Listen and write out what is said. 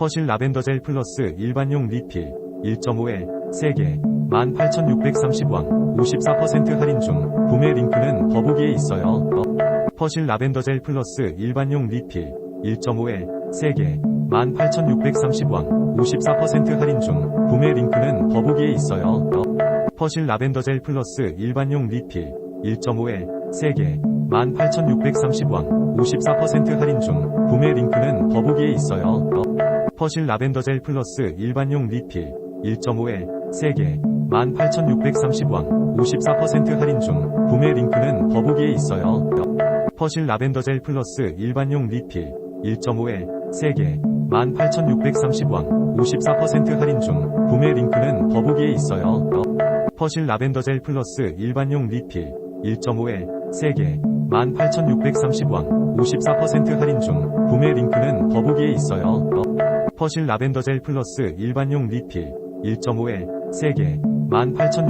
퍼실 라벤더 젤 플러스 일반용 리필 1.5에 3개 18,630원 54% 할인 중 구매 링크는 더보기에 있어요. 어, 퍼실 라벤더 젤 플러스 일반용 리필 1.5에 3개 18,630원 54% 할인 중 구매 링크는 더보기에 있어요. 어, 퍼실 라벤더 젤 플러스 일반용 리필 1.5에 3개 18,630원 54% 할인 중 구매 링크는 더보기에 있어요. 어, 퍼실 라벤더 젤 플러스 일반용 리필 1.5에 3개 18,630원 54% 할인 중 구매 링크는 더보기에 있어요. 어, 퍼실 라벤더 젤 플러스 일반용 리필 1.5에 3개 18,630원 54% 할인 중 구매 링크는 더보기에 있어요. 어, 퍼실 라벤더 젤 플러스 일반용 리필 1.5에 3개 18,630원 54% 할인 중 구매 링크는 더보기에 있어요. 어, 퍼실 라벤더 젤 플러스 일반용 리필 1.5에 3개 18,630원